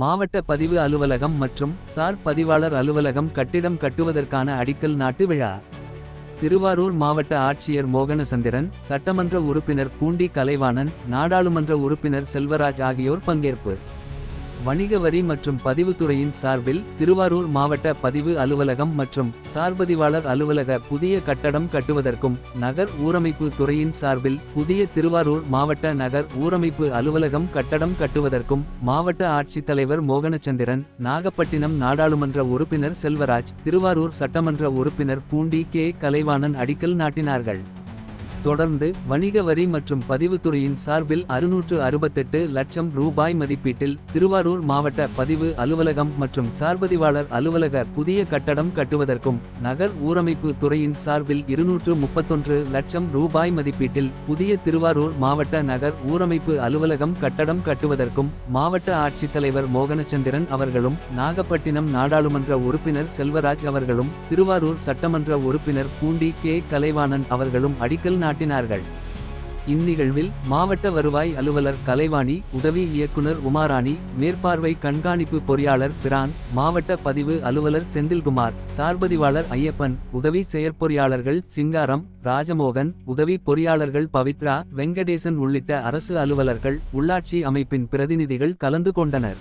மாவட்ட பதிவு அலுவலகம் மற்றும் சார் பதிவாளர் அலுவலகம் கட்டிடம் கட்டுவதற்கான அடிக்கல் நாட்டு விழா. திருவாரூர் மாவட்ட ஆட்சியர் மோகனசந்திரன் சட்டமன்ற உறுப்பினர் பூண்டி கலைவாணன் நாடாளுமன்ற உறுப்பினர் செல்வராஜ் ஆகியோர் பங்கேற்பு. வணிக வரி மற்றும் பதிவுத்துறையின் சார்பில் திருவாரூர் மாவட்ட பதிவு அலுவலகம் மற்றும் சார்பதிவாளர் அலுவலக புதிய கட்டடம் கட்டுவதற்கும் நகர் ஊரமைப்பு துறையின் சார்பில் புதிய திருவாரூர் மாவட்ட நகர் ஊரமைப்பு அலுவலகம் கட்டடம் கட்டுவதற்கும் மாவட்ட ஆட்சித்தலைவர் மோகனச்சந்திரன் நாகப்பட்டினம் நாடாளுமன்ற உறுப்பினர் செல்வராஜ் திருவாரூர் சட்டமன்ற உறுப்பினர் பூண்டி கே. கலைவாணன் அடிக்கல் நாட்டினார்கள். தொடர்ந்து வணிக வரி மற்றும் பதிவுத்துறையின் சார்பில் அறுநூற்று அறுபத்தெட்டு லட்சம் ரூபாய் மதிப்பீட்டில் திருவாரூர் மாவட்ட பதிவு அலுவலகம் மற்றும் சார்பதிவாளர் அலுவலக புதிய கட்டடம் கட்டுவதற்கும் நகர் ஊரமைப்பு துறையின் சார்பில் இருநூற்று முப்பத்தொன்று லட்சம் ரூபாய் மதிப்பீட்டில் புதிய திருவாரூர் மாவட்ட நகர் ஊரமைப்பு அலுவலகம் கட்டடம் கட்டுவதற்கும் மாவட்ட ஆட்சித்தலைவர் மோகனச்சந்திரன் அவர்களும் நாகப்பட்டினம் நாடாளுமன்ற உறுப்பினர் செல்வராஜ் அவர்களும் திருவாரூர் சட்டமன்ற உறுப்பினர் பூண்டி கே. கலைவாணன் அவர்களும் அடிக்கல் காட்டினார்கள். இந்நிகழ்வில் மாவட்ட வருவாய் அலுவலர் கலைவாணி உதவி இயக்குனர் உமாராணி மேற்பார்வை கண்காணிப்பு பொறியாளர் பிரான் மாவட்ட பதிவு அலுவலர் செந்தில்குமார் சார்பதிவாளர் ஐயப்பன் உதவி செயற்பொறியாளர்கள் சிங்காரம் ராஜமோகன் உதவி பொறியாளர்கள் பவித்ரா வெங்கடேசன் உள்ளிட்ட அரசு அலுவலர்கள் உள்ளாட்சி அமைப்பின் பிரதிநிதிகள் கலந்து கொண்டனர்.